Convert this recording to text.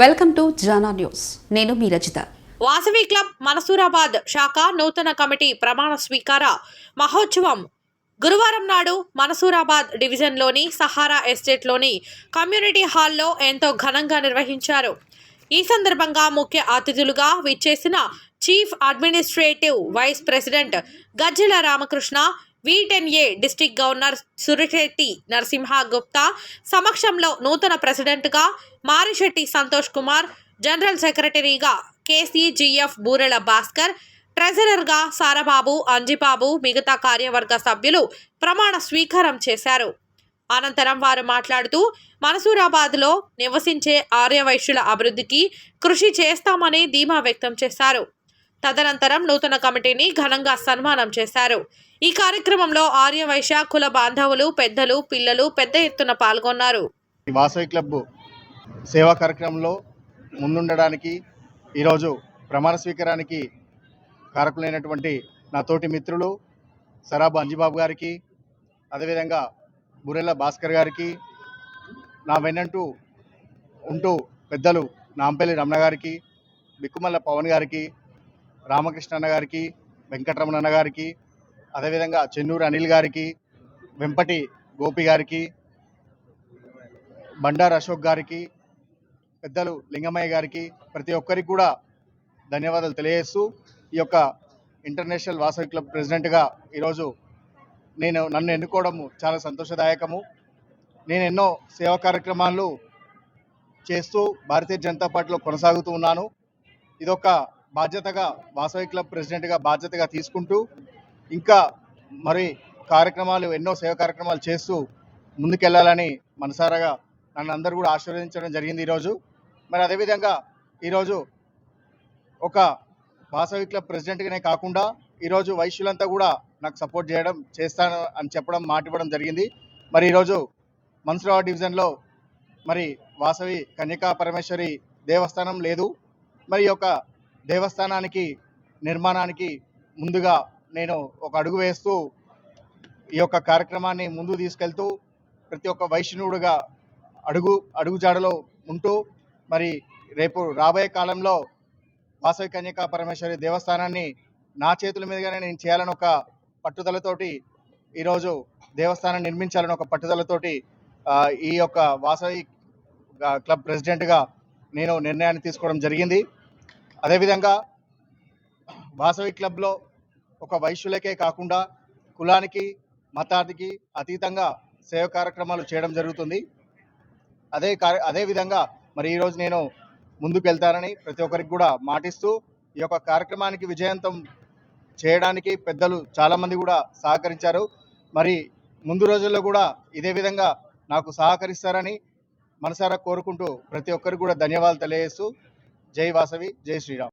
Welcome to Jana news. నేను మీ Rachitha. Vasavi club Mansoorabad శాఖ నూతన కమిటీ ప్రమాణ స్వీకార మహోత్సవం. గురువారం నాడు మనసూరాబాద్ డివిజన్లోని సహారా ఎస్టేట్లోని కమ్యూనిటీ హాల్లో ఎంతో ఘనంగా నిర్వహించారు. ఈ సందర్భంగా ముఖ్య అతిథులుగా విచ్చేసిన chief administrative vice president Gajjela Ramakrishna వీటెన్ఏ district governor Surisetti Narasimha Gupta సమక్షంలో నూతన ప్రెసిడెంట్గా మారిశెట్టి సంతోష్ కుమార్ జనరల్ సెక్రటరీగా కేసీజీఎఫ్ బూరెల భాస్కర్ ట్రెజరర్గా సారబాబు అంజిబాబు మిగతా కార్యవర్గ సభ్యులు ప్రమాణ స్వీకారం చేశారు. అనంతరం వారు మాట్లాడుతూ మనసూరాబాద్లో నివసించే ఆర్యవైశ్యుల అభివృద్ధికి కృషి చేస్తామని ధీమా వ్యక్తం చేశారు. తదనంతరం నూతన కమిటీని ఘనంగా సన్మానం చేశారు. ఈ కార్యక్రమంలో ఆర్యవైశ్య కుల బాంధవులు పెద్దలు పిల్లలు పెద్ద ఎత్తున పాల్గొన్నారు. వాసవి క్లబ్ సేవా కార్యక్రమంలో ముందుండడానికి ఈరోజు ప్రమాణ స్వీకారానికి కారకులైనటువంటి నా తోటి మిత్రులు సరాబు అంజిబాబు గారికి అదేవిధంగా బురెల్ల భాస్కర్ గారికి నా వెన్నంటూ ఉంటూ పెద్దలు నాంపల్లి రమణ గారికి బిక్కుమల్ల పవన్ గారికి రామకృష్ణ అన్న గారికి వెంకటరమణ గారికి అదేవిధంగా చెన్నూరు అనిల్ గారికి వెంపటి గోపి గారికి బండారు అశోక్ గారికి పెద్దలు లింగమయ్య గారికి ప్రతి ఒక్కరికి కూడా ధన్యవాదాలు తెలియజేస్తూ ఈ యొక్క ఇంటర్నేషనల్ వాసవి క్లబ్ ప్రెసిడెంట్గా ఈరోజు నేను నన్ను ఎన్నుకోవడము చాలా సంతోషదాయకము. నేను ఎన్నో సేవా కార్యక్రమాలు చేస్తూ భారతీయ జనతా పార్టీలో కొనసాగుతూ ఉన్నాను. ఇదొక బాధ్యతగా వాసవి క్లబ్ ప్రెసిడెంట్గా బాధ్యతగా తీసుకుంటూ ఇంకా మరి కార్యక్రమాలు ఎన్నో సేవ కార్యక్రమాలు చేస్తూ ముందుకెళ్ళాలని మనసారాగా నన్ను అందరూ కూడా ఆశీర్వదించడం జరిగింది ఈరోజు. మరి అదేవిధంగా ఈరోజు ఒక వాసవి క్లబ్ ప్రెసిడెంట్గానే కాకుండా ఈరోజు వైశ్యులంతా కూడా నాకు సపోర్ట్ చేయడం చేస్తాను అని చెప్పడం మాట ఇవ్వడం జరిగింది. మరి ఈరోజు మన్సరాబాద్ డివిజన్లో మరి వాసవి కన్యకా పరమేశ్వరి దేవస్థానం లేదు. మరి ఈ యొక్క దేవస్థానానికి నిర్మాణానికి ముందుగా నేను ఒక అడుగు వేస్తూ ఈ యొక్క కార్యక్రమాన్ని ముందుకు తీసుకెళ్తూ ప్రతి ఒక్క వైష్ణవుడుగా అడుగు అడుగుజాడలో ఉంటూ మరి రేపు రాబోయే కాలంలో వాసవి కన్యకా పరమేశ్వరి దేవస్థానాన్ని నా చేతుల మీదుగానే నేను చేయాలని ఒక పట్టుదలతోటి ఈరోజు దేవస్థానం నిర్మించాలని ఒక పట్టుదలతోటి ఈ యొక్క వాసవి క్లబ్ ప్రెసిడెంట్గా నేను నిర్ణయాన్ని తీసుకోవడం జరిగింది. అదేవిధంగా వాసవి క్లబ్లో ఒక వైశ్యులకే కాకుండా కులానికి మతానికి అతీతంగా సేవ కార్యక్రమాలు చేయడం జరుగుతుంది. అదే కార్య అదే విధంగా మరి ఈరోజు నేను ముందుకు వెళ్తానని ప్రతి ఒక్కరికి కూడా మాటిస్తూ ఈ యొక్క కార్యక్రమానికి విజయవంతం చేయడానికి పెద్దలు చాలామంది కూడా సహకరించారు. మరి ముందు రోజుల్లో కూడా ఇదే విధంగా నాకు సహకరిస్తారని మనసారా కోరుకుంటూ ప్రతి ఒక్కరికి కూడా ధన్యవాదాలు తెలియజేస్తూ जय वासवी जय श्री राम